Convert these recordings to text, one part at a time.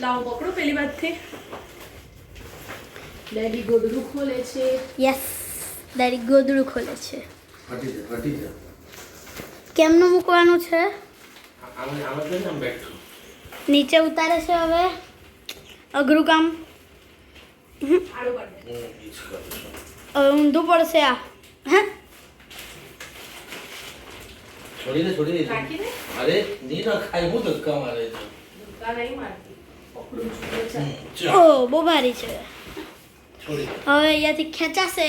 લાવો પકડો પેલી બાજુથી. ડેડી ગોદડું ખોલે છે. યસ ડેડી ગોદડું ખોલે છે. હટી જા હટી જા કેમનું મૂકવાનું છે? આમ આમ જ આમ બેઠું નીચે ઉતારે છે હવે. અઘરું કામ. હવે ઊંધું પડશે આ. હે? છોડી દે છોડી દે અરે નહીં ખાય હું ધક્કા મારે છે. ઓ બહુ ભારી છે હવે અહીંયાથી ખેંચાશે.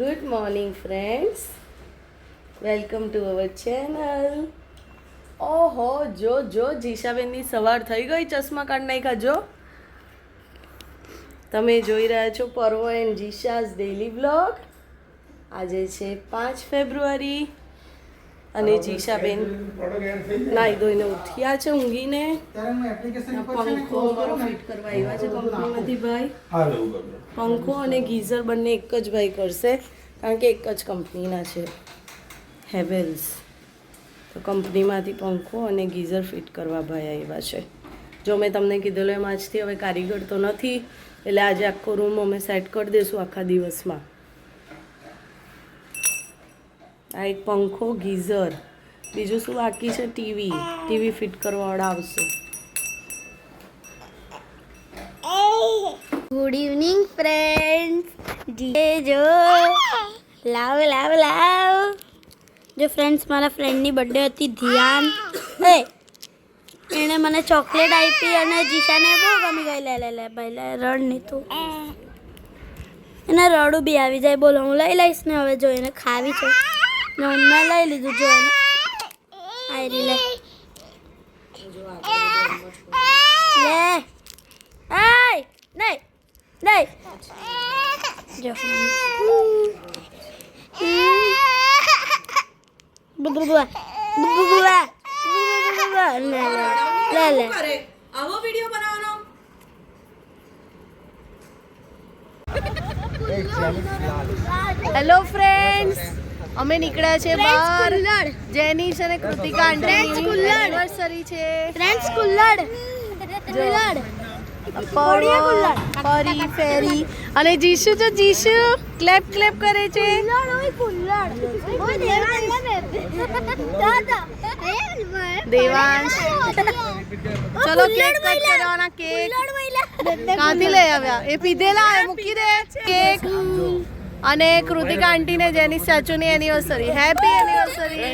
Good morning friends welcome to our channel ઓહો જો જો જીશાબેનની સવાર થઈ ગઈ ચશ્મા કાઢ નાખ્યા જો. તમે જોઈ રહ્યા છો પર્વ એન્ડ જીશાઝ ડેલી બ્લોગ આજે છે પાંચ ફેબ્રુઆરી. અને જીશાબેન નાઈ ધોઈને ઉઠ્યા છે, ઊંઘીને. પંખો અમારો ફિટ કરવા આવ્યા છે, કંપનીમાંથી ભાઈ. પંખો અને ગીઝર બંને એક જ ભાઈ કરશે, કારણ કે એક જ કંપનીના છે, હેવેલ્સ. તો કંપનીમાંથી પંખો અને ગીઝર ફિટ કરવા ભાઈ આવ્યા છે. જો મેં તમને કીધેલું એમ, આજથી હવે કારીગર તો નથી, એટલે આજે આખો રૂમ અમે સેટ કરી દઈશું આખા દિવસમાં. આ એક પંખો, ગીઝર. બીજું શું બાકી છે? ટીવી. ટીવી ફિટ કરવાવાળા આવશે. ગુડ ઇવનિંગ ફ્રેન્ડ્સ જીએ જો. લાવ લાવ લાવ. જો ફ્રેન્ડ્સ મારા ફ્રેન્ડની બર્થડે હતી, ધ્યાન. હે એણે મને ચોકલેટ આપી અને જીશાને બહુ ગમી ગઈ. લે લે લે, ભાઈ, લે, રડ નહીં તું. એને રડું બી આવી જાય. બોલો, હું લઈ લઈશ ને હવે જોઈને ખાવી છે. ને હું મેં લઈ લીધું જો એને આયરી લે લે આય નહીં નહીં જો બુબુબુઆ બુબુબુઆ બુબુબુઆ લે લે લે લે આવો વીડિયો બનાવવાનો હેલો ફ્રેન્ડ્સ અમે નીકળ્યા છે બહાર. જેનિશ અને કૃતિકા એનિવર્સરી છે. ફ્રેન્ડ્સ કુલ્લડ. પરી ફેરી અને જીશુ તો જીશુ ક્લેપ ક્લેપ કરે છે. દેવાંશ. ચલો કેક કટ કરવાના કેક કાંથી લઈ આવ્યા. એ પીધેલા મૂકી દે. કેક અને કૃતિકા આંટીને જેની સાચુની એનિવર્સરી હેપી એનિવર્સરી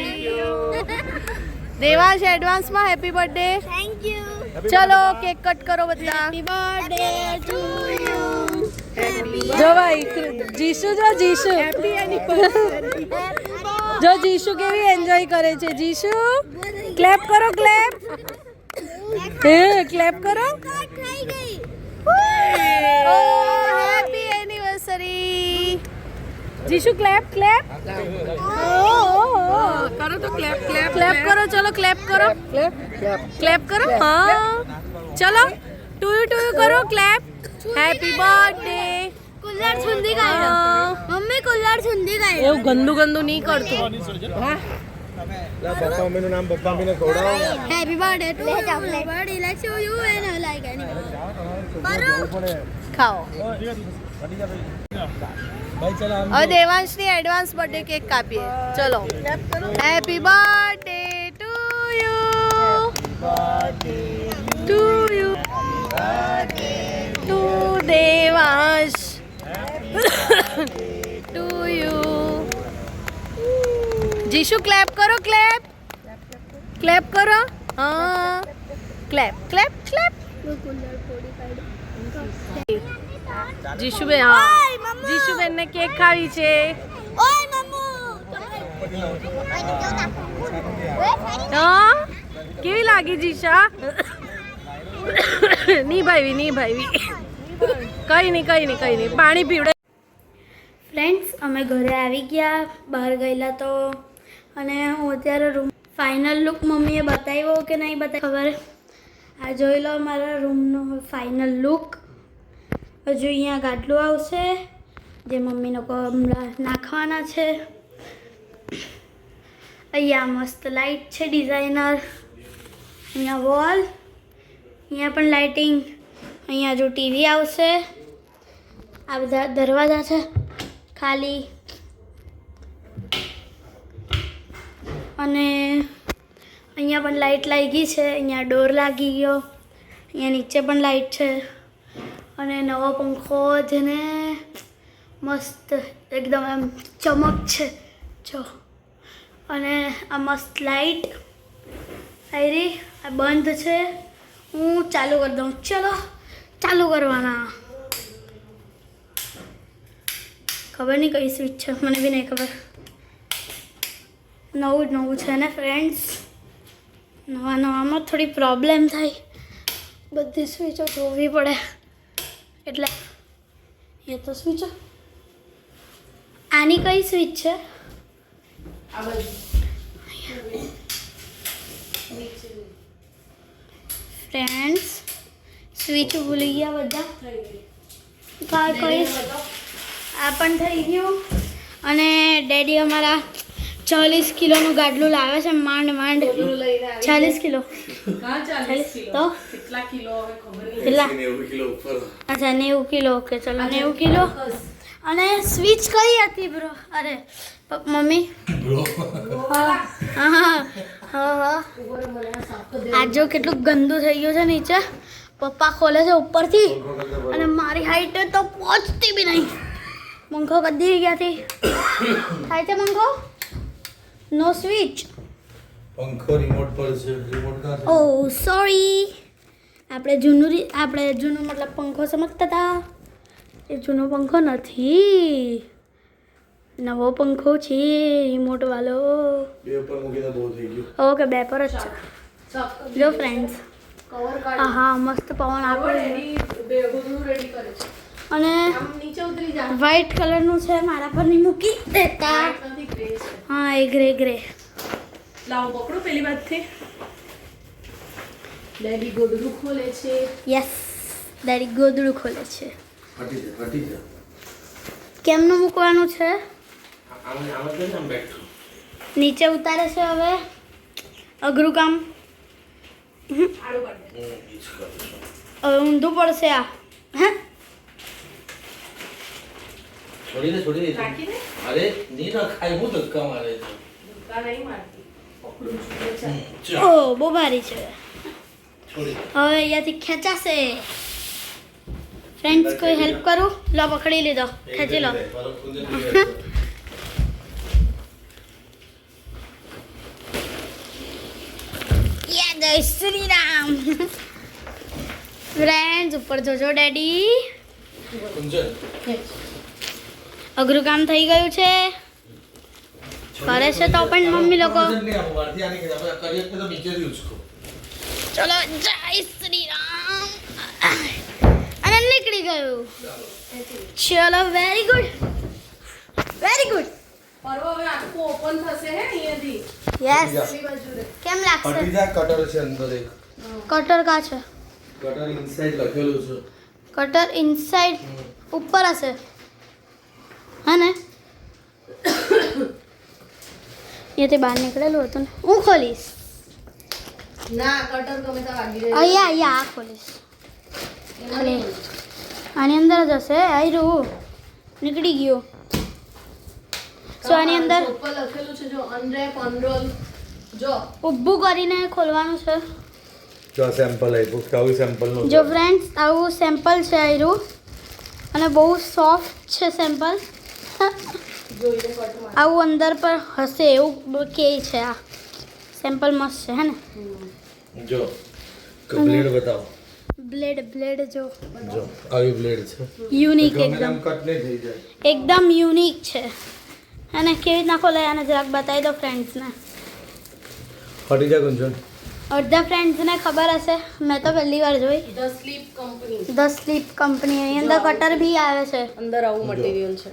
દેવાંશ એડવાન્સમાં હેપી બર્થડે થેન્ક યુ ચલો કેક કટ કરો બધા. હેપી બર્થડે ટુ યુ જો ભાઈ જીશુ જો જીશુ. જો જીશુ કેવી એન્જોય કરે છે જીશુ? ક્લેપ કરો ક્લેપ હે ક્લેપ કરો. થઈ ગઈ. Happy anniversary Jishu clap clap કરો તો ક્લેપ ક્લેપ ક્લેપ કરો ચલો ક્લેપ કરો. ક્લેપ કરો? હા. ચલો ટુયુ ટુયુ કરો ક્લેપ હેપી બર્થડે કુલ્લડ છુંદી કાઢો મમ્મી કુલ્લડ છુંદી ગાય એવું ગંદુ ગંદુ નહીં કરતું. પપ્પા મમ્મીનું નામ પપ્પા મમ્મીને ખવડાવો. Happy birthday to you birthday like you you and like એની ખાઓ. ભાઈ ચલા હવે દેવાંશની એડવાન્સ બર્થડે કેક કાપીએ ચલો happy birthday to you to you to Devansh to you Jishu clap કરો ક્લેપ ક્લેપ કરો હા ક્લેપ ક્લેપ ક્લેપ જીશુબેન હા જીશુબેન ને કેક ખાવી છે. ઓય કેવી લાગી જીશા? ની ભાઈવી ની ભાઈવી કઈ નહીં કઈ નહીં કઈ નહીં. પાણી પીવડે. ફ્રેન્ડ્સ અમે ઘરે આવી ગયા બહાર ગયેલા તો. અને હું અત્યારે રૂમ ફાઇનલ લુક મમ્મીએ બતાવ્યો કે નહીં બતાવ્યો? ખબર? આ જોઈ લો મારા રૂમનો ફાઇનલ લુક હજુ અહીંયા ગાટલું આવશે. જે મમ્મીનો કમરા નાખવાના છે. અહીંયા મસ્ત લાઇટ છે ડિઝાઇનર અહીંયા વોલ અહીંયા પણ લાઇટિંગ અહીંયા જો ટીવી આવશે. આ બધા દરવાજા છે. ખાલી. અને અહીંયા પણ લાઇટ લાગી છે. અહીંયા ડોર લાગી ગયો. અહીંયા નીચે પણ લાઇટ છે. અને નવો પંખો જેને મસ્ત, એકદમ એમ ચમક છે. જો. અને આ મસ્ત લાઈટ આયરી આ બંધ છે. હું ચાલુ કરી દઉં. ચલો, ચાલુ કરવાના. ખબર નહીં કઈ સ્વિચ છે. મને બી નહીં ખબર. નવું જ નવું છે ને ફ્રેન્ડ્સ નવા નવામાં થોડી પ્રોબ્લેમ થાય. બધી સ્વિચો જોવી પડે. એટલે, એ તો સ્વિચો આની કઈ સ્વિચ છે? ફ્રેન્ડ્સ સ્વિચ ભૂલી ગયા બધા. કાર કઈ આ પણ થઈ ગયું. અને ડેડી અમારા ચાલીસ કિલોનું ગાડલું લાવે છે માંડ માંડ. ચાલીસ કિલો. તો? કેટલા કિલો હવે ખબર નહીં. કેટલા? નેવું કિલો અચ્છા નેવું કિલો. ઓકે ચલો નેવું કિલો. અને સ્વિચ કઈ હતી બ્રો અરે મમ્મી? હા હા હા હા ઉપર મને આ જો કેટલું ગંદુ થઈ ગયું છે નીચે. પપ્પા ખોલે છે ઉપરથી. અને મારી હાઈટ તો પહોંચતી બી નહીં. પંખો કદી ગયાથી. થાય છે પંખો? નો સ્વિચ પંખો રિમોટ પર છે રિમોટ કાં ઓ સોરી આપણે જૂનું આપણે જૂનું મતલબ પંખો સમજતા હતા એ જૂનો પંખો નથી. નવો પંખો છે રિમોટ વાળો બે ઉપર મૂકીને બહુ થઈ ગયું. ઓકે બે પર જ છે. જો ફ્રેન્ડ્સ કવર હા હા મસ્ત પવન આપે રેડી બે બધું રેડી કરે છે. અને આમ નીચે ઉતરી જા વ્હાઈટ કલરનું છે મારા પર નહીં મૂકી દેતા. હા એ ગ્રે ગ્રે લાવો પકડો પેલી બાજુથી. ડેડી ગોદડું ખોલે છે. યસ ડેડી ગોદડું ખોલે છે. હટી જા હટી જા કેમનું મૂકવાનું છે આમ આમ જ આમ બેઠું નીચે ઉતારે છે હવે અઘરું કામ આડું કાઢ હું ઈજ કરું છું હવે ઊંધું પડશે આ હે છોડીને છોડી દે રાખીને અરે નહીં ના ખાય હું ધક્કા મારે છે ધક્કા નહીં મારતી પકડું છું એટલે ચાલે. હમ, ચાલ ઓ બહુ ભારી છે છોડી દે હવે અહીંયાથી ખેંચાશે ફ્રેન્ડ્સ કોઈ હેલ્પ કરું? લો પકડી લીધો. ખેંચી લો. જય શ્રી રામ ફ્રેન્ડ્સ ઉપર જોજો ડેડી અઘરું કામ થઈ ગયું છે. કરે છે તો પણ મમ્મી લોકો. ચલો નહીં આપો, બહારથી આને કીધું, આપણે કરીએ તો નીચેથી ઉચકો. ચલો જય શ્રી રામ અને નીકળી ગયું. ચલો વેરી ગુડ વેરી ગુડ પરવો હવે આખું ઓપન થશે હે અહીંયાથી. યસ કેમ લાગશે? કટર છે અંદર એક. કટર કા છે? કટર ઇનસાઇડ લખેલું છે. કટર ઇનસાઇડ ઉપર હશે. હા ને? અહીંયાથી બહાર નીકળેલું હતું ને. હું ખોલીશ? ના કટર ગમે ત્યાં વાગી જાય. અહીંયા અહીંયા આ ખોલીશ. ખાલી આની અંદર જ હશે. આયરું. નીકળી ગયું. સો આની અંદર લખેલું છે જો અનરેપ અનરોલ જો. ઊભું કરીને ખોલવાનું છે. જો સેમ્પલ આપ્યું કેવું સેમ્પલનું જો ફ્રેન્ડ્સ આવું સેમ્પલ છે આયરું. અને બહુ સોફ્ટ છે સેમ્પલ આવું અંદર પર હશે એવું કે છે આ. સેમ્પલ મસ્ત છે હે ને? જો કમ્પ્લીટ બતાવો. બ્લેડ બ્લેડ જો. જો આવી બ્લેડ છે. યુનિક એકદમ. કટ નહીં થઈ જાય. એકદમ યુનિક છે. અને કેવી રીતના ખોલાય આને જરાક બતાવી દો ફ્રેન્ડ્સને. ફટી જાય ગુંજન. અડધા ફ્રેન્ડ્સને ખબર હશે. મેં તો પહેલી વાર જોઈ. The sleep company the sleep company એની અંદર કટર બી આવે છે. અંદર આવું મટીરીયલ છે.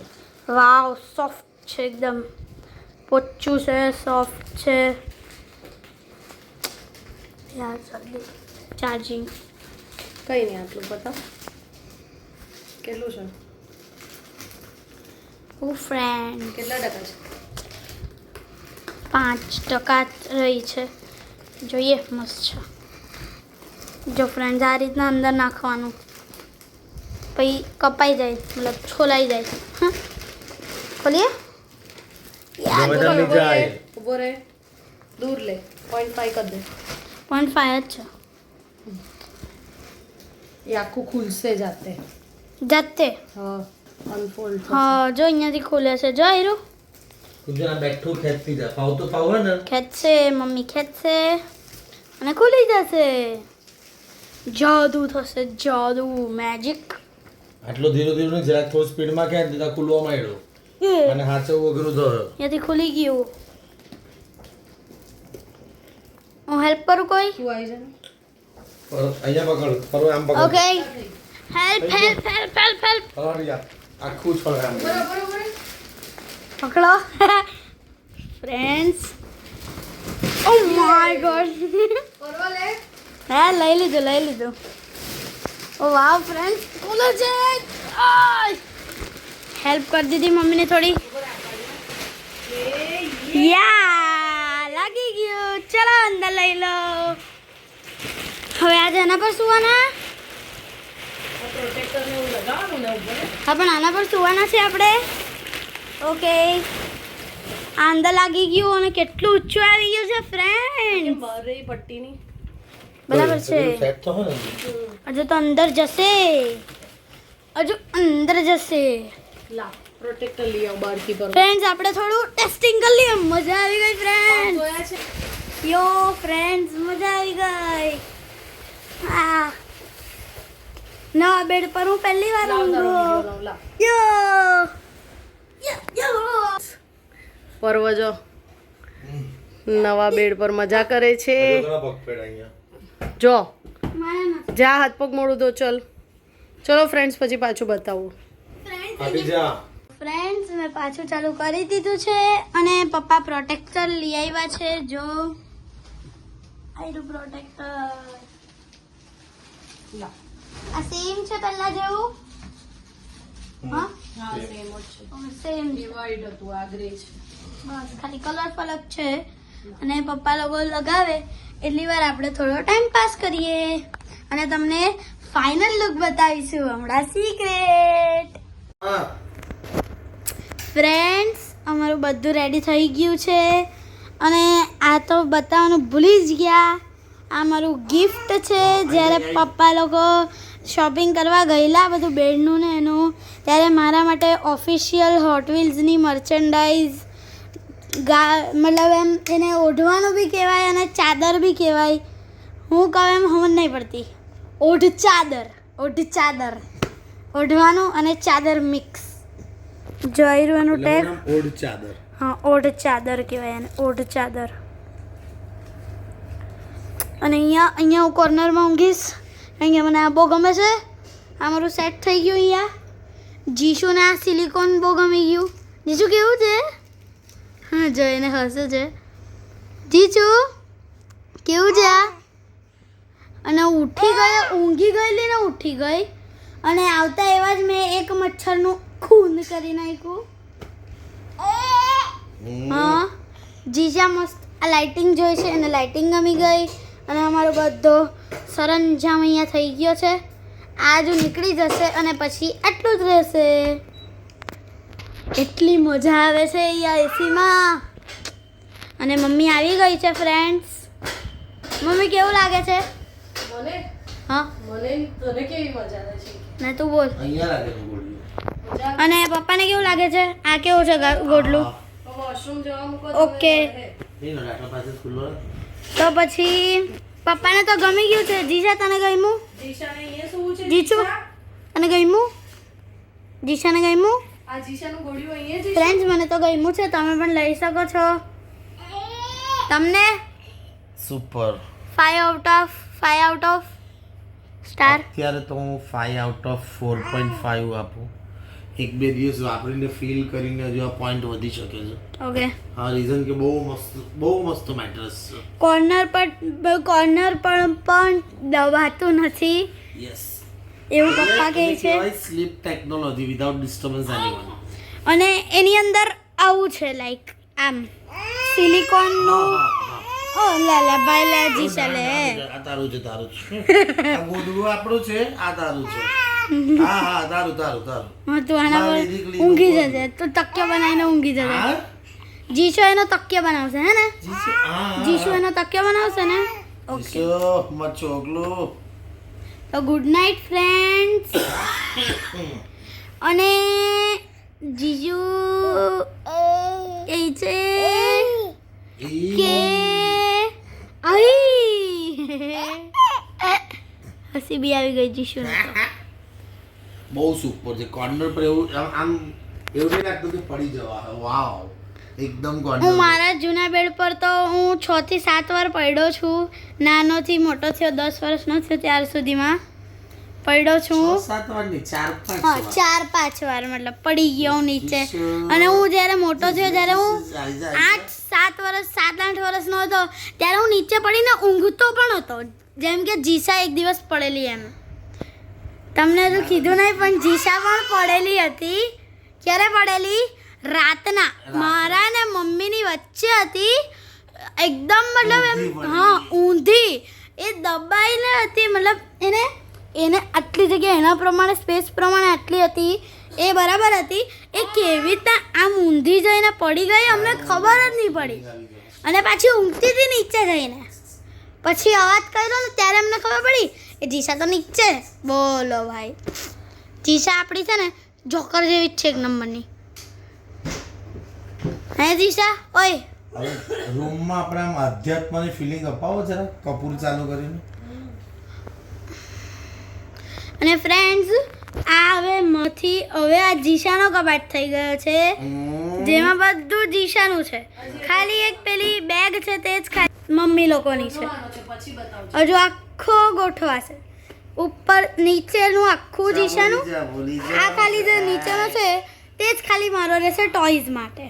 વાવ સોફ્ટ છે એકદમ. પોચું છે સોફ્ટ છે. યાર જલ્દી ચાર્જિંગ કઈ નહીં આટલું બતાવ. કેટલું છે? હું ફ્રેન્ડ કેટલા ટકા છે? પાંચ ટકા રહી છે. જોઈએ મસ્ત છે. જો ફ્રેન્ડ આ રીતના અંદર નાખવાનું. પછી કપાઈ જાય મતલબ છોલાઈ જાય. હા? ખોલીએ? યાર ઊભો રહે દૂર લે. પોઈન્ટ ફાઈવ કરી દે. પોઈન્ટ ફાઈવ જ છે. એ આખું ખુલશે જાતે જાતે હા અનફોલ્ડ હા જો અહીંયાથી ખુલે છે જો આયરું કુંજના બેઠું ખેંચતી જા પાવ તો પાવ ને ખેંચશે મમ્મી ખેંચશે અને ખુલી જશે જાદુ થશે જાદુ મેજિક આટલો ધીરો ધીરો જરાક થોડું સ્પીડમાં ખેંચ દીધા ખુલવા માંડ્યો અને હાચવવું વગરું થયો ત્યાંથી ખુલી ગયું હું હેલ્પ કરું કોઈ તું આવી જા અહીંયા પકડ પરો આમ પકડ. Okay help help help help help જા આખું છોડે આમ પકડો. ફ્રેન્ડ્સ ઓ માય ગોડ હા લઈ લીધું લઈ લીધું. ઓ વાવ ફ્રેન્ડ્સ ખુલે છે. હેલ્પ કરી દીધી મમ્મીને થોડી. યા લાગી ગયું. ચલો અંદર લઈ લો. હવે આજે એના પર સુવાના? હા પણ આના પર સુવાના છે આપણે? ઓકે. આ અંદર લાગી ગયું અને કેટલું ઊંચું આવી ગયું છે ફ્રેન્ડ પટ્ટીની બરાબર છે. હજુ તો અંદર જશે. હજુ અંદર જશે. લા પ્રોટેક્ટર લઈ આવ બારથી પર ફ્રેન્ડ્સ આપણે થોડું ટેસ્ટિંગ કરી લઈએ. મજા આવી ગઈ ફ્રેન્ડ યો ફ્રેન્ડ્સ મજા આવી ગઈ. હા. નવા બેડ પર હું પહેલી વાર ઊંઘું. યો. યો, પરવજો નવા બેડ પર મજા કરે છે. ઘણા પગ પેડ અહીંયા. જો. જા હાથ પગ મોડું દો ચલ. ચલો ફ્રેન્ડ્સ પછી પાછું બતાવું. ફ્રેન્ડ્સ મેં પાછું ચાલુ કરી દીધું છે અને પપ્પા પ્રોટેક્ટર લઈ આવ્યા છે જો. આયરું પ્રોટેક્ટર લા આ સેમ છે પહેલા જેવું? હા? હા સેમ જ છે. સેમ ડિવાઈડ હતું આ ગ્રે છે. બસ ખાલી કલર ફલક છે. અને પપ્પા લોકો લગાવે. એટલી વાર આપણે થોડો ટાઈમ પાસ કરીએ. અને તમને ફાઇનલ લુક બતાવીશું. હમણાં સિક્રેટ ફ્રેન્ડ્સ અમારું બધું રેડી થઈ ગયું છે. અને આ તો બતાવવાનું ભૂલી જ ગયા. આ મારું ગિફ્ટ છે જ્યારે પપ્પા લોકો શોપિંગ કરવા ગયેલા બધું બેડનું ને એનું. ત્યારે મારા માટે ઓફિશિયલ હોટ વ્હીલ્સની મર્ચેન્ડાઇઝ ગા મતલબ એમ એને ઓઢવાનું બી કહેવાય અને ચાદર બી કહેવાય. હું કહું એમ સમજ નહીં પડતી. ઓઢ ચાદર ઓઢ ચાદર. ઓઢવાનું અને ચાદર મિક્સ જોઈ એનું ટેગ ઓઢ ચાદર. હા ઓઢ ચાદર કહેવાય એને ઓઢ ચાદર. અને અહીંયા અહીંયા હું કોર્નરમાં ઊંઘીશ. અહીંયા મને આ બહુ ગમે છે. આ મારું સેટ થઈ ગયું અહીંયા. જીશુને આ સિલિકોન બહુ ગમી ગયું. જીશુ કેવું છે? હા જોઈને હસે છે જીશુ કેવું છે આ? અને ઉઠી ગઈ ઊંઘી ગયેલી ને ઉઠી ગઈ. અને આવતા એવા જ મેં એક મચ્છરનું ખૂન કરી નાખ્યું. હા જીજા મસ્ત આ લાઇટિંગ જોઈ છે અને લાઇટિંગ ગમી ગઈ. અને અમારો બધો સરંજામ અહીંયા થઈ ગયો છે. આજ નીકળી જશે અને પછી આટલું જ રહેશે. એટલી મજા આવે છે અહીંયા એસીમાં. અને મમ્મી આવી ગઈ છે ફ્રેન્ડ્સ મમ્મી કેવું લાગે છે? મને? હા. મને તને કેવી મજા આવે છે? ને તું બોલ. અહીંયા લાગે છે અને પપ્પાને કેવું લાગે છે? આ કેવું છે ગોડલું? ઓકે. નહીં ના આટલા પાસે ખુલ્લો. તો પછી પપ્પાને તો ગમી ગયું છે. જીશા તને ગમ્યું? જીશુ? તને ગમ્યું? જીશાને ગમ્યું? ફ્રેન્ડ્સ મને તો ગમ્યું છે. તમે પણ લઈ શકો છો. તમને? Super five out of five out of star અત્યારે તો હું five out of four point five આપું. એક બે દિવસ વાપરીને ફીલ કરીને હજુ આ પોઈન્ટ વધી શકે છે. ઓકે હા રીઝન કે બહુ મસ્ત બહુ મસ્ત મેટ્રેસ છે. કોર્નર પર કોર્નર પણ પણ દબાતું નથી. યસ એવું પપ્પા કહે છે? Sleep technology without disturbance anyone અને એની અંદર આવું છે લાઈક આમ હા હા ઓ લે લે ભાઈ લે જીશા લે આ તારું છે તારું છે. આ ગોદડું આપણું છે આ તારું છે. હા હા તારું તારું તારું. હા તું આના પર ઊંઘી જશે તો તકિયો બનાવીને ઊંઘી જશે જીશો એનો તકિયો બનાવશે હે ને? જીશુ એનો તકિયો બનાવશે ને? ઓકે તો ગુડ નાઇટ ફ્રેન્ડ્સ અને જીજુ એ છે કે આઈ હસી બી આવી ગઈ જીશુ બહુ સુપર છે. કોર્નર પર એવું આમ એવું નહીં લાગતું કે પડી જવા. વાવ એકદમ હું મારા જૂના બેડ પર તો હું છ થી સાત વાર પડ્યો છું. નાનોથી મોટો થયો દસ વર્ષનો થયો ત્યાર સુધીમાં. પડ્યો છું સાત વાર નહીં ચાર પાંચ હા. ચાર પાંચ વાર મતલબ પડી ગયો નીચે. અને હું જ્યારે મોટો થયો જ્યારે હું આઠ સાત વર્ષ સાત આઠ વર્ષનો હતો. ત્યારે હું નીચે પડીને ઊંઘતો પણ હતો. જેમ કે જીસા એક દિવસ પડેલી એમ. તમને તો કીધું નહીં પણ જીશા પણ પડેલી હતી. ક્યારે પડેલી? રાતના. મારા ને મમ્મીની વચ્ચે હતી. એકદમ મતલબ એમ હા ઊંધી. એ દબાઈને હતી મતલબ એને એને આટલી જગ્યા એના પ્રમાણે સ્પેસ પ્રમાણે આટલી હતી. એ બરાબર હતી. એ કેવી રીતના આમ ઊંધી જઈને પડી ગઈ અમને ખબર જ નહીં પડી. અને પાછી ઊંઘતી હતી નીચે જઈને. પછી અવાજ કર્યો ને ત્યારે અમને ખબર પડી એ જીસા તો નીચે બોલો ભાઈ. જીસા આપણી છે ને જોકર જેવી જ છે એક નંબરની. હે જીસા? ઓય. રૂમમાં આપણે આમ આધ્યાત્મની ફિલિંગ અપાવો જરા કપૂર ચાલુ કરીને. અને ફ્રેન્ડ્સ આ હવે મથી હવે આ જીશાનો કબાટ થઈ ગયો છે. જેમાં બધું જીશાનું છે. ખાલી એક પેલી બેગ છે તે જ ખાલી મમ્મી લોકોની છે. હજુ હજુ આખો ગોઠવાશે ઉપર નીચેનું આખું જીશાનું. આ ખાલી જે નીચેનો છે તે જ ખાલી મારો રહેશે ટોયઝ માટે.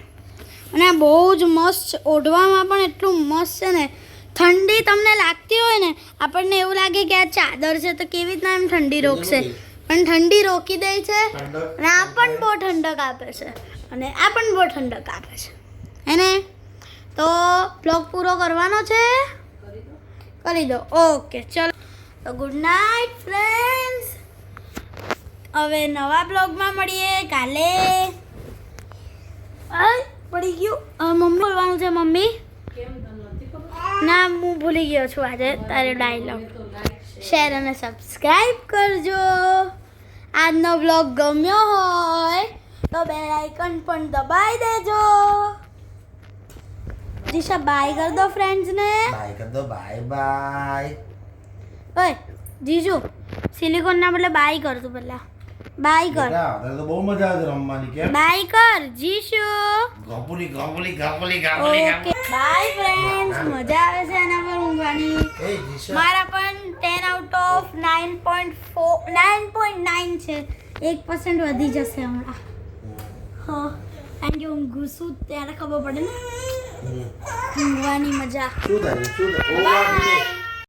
અને આ બહુ જ મસ્ત છે. ઓઢવામાં પણ એટલું મસ્ત છે ને. ઠંડી તમને લાગતી હોય ને આપણને એવું લાગે કે આ ચાદર છે તો કેવી રીતના એમ ઠંડી રોકશે. પણ ઠંડી રોકી દે છે અને આ પણ બહુ ઠંડક આપે છે. અને આ પણ બહુ ઠંડક આપે છે. હે ને? તો બ્લોગ પૂરો કરવાનો છે. કરી દો. ઓકે, ચલો. તો ગુડ નાઇટ ફ્રેન્ડ્સ હવે નવા બ્લોગમાં મળીએ કાલે. પડી ગયું. મમ્મી બોલવાનું છે, મમ્મી? ના, હું ભૂલી ગયો છું આજે તારે ડાયલોગ શેર અને સબસ્ક્રાઈબ કરજો. આજનો બ્લોગ ગમ્યો હોય તો બે આઇકન પણ દબાઈ દેજો. દિશા બાય કર દો ફ્રેન્ડ્સને બાય કર દો બાય બાય ઓય જીજુ સિલિકોનના બદલે બાય કર તું પહેલા. બાય કર. બેટા, તો બહુ મજા આવે રમવાની કે બાય કર Jishu. Gopuli Gopuli Gopuli Gopuli okay bye friends મજા આવે છે આના પર ઊંઘવાની. એ જીશા. મારા પણ ten out of nine point four nine point nine છે. એક પર્સન્ટ વધી જશે હમણાં. હા થેન્ક યુ ઊંઘું છું ત્યારે ખબર પડે ને. ઊંઘવાની મજા. શું થાય? શું થાય.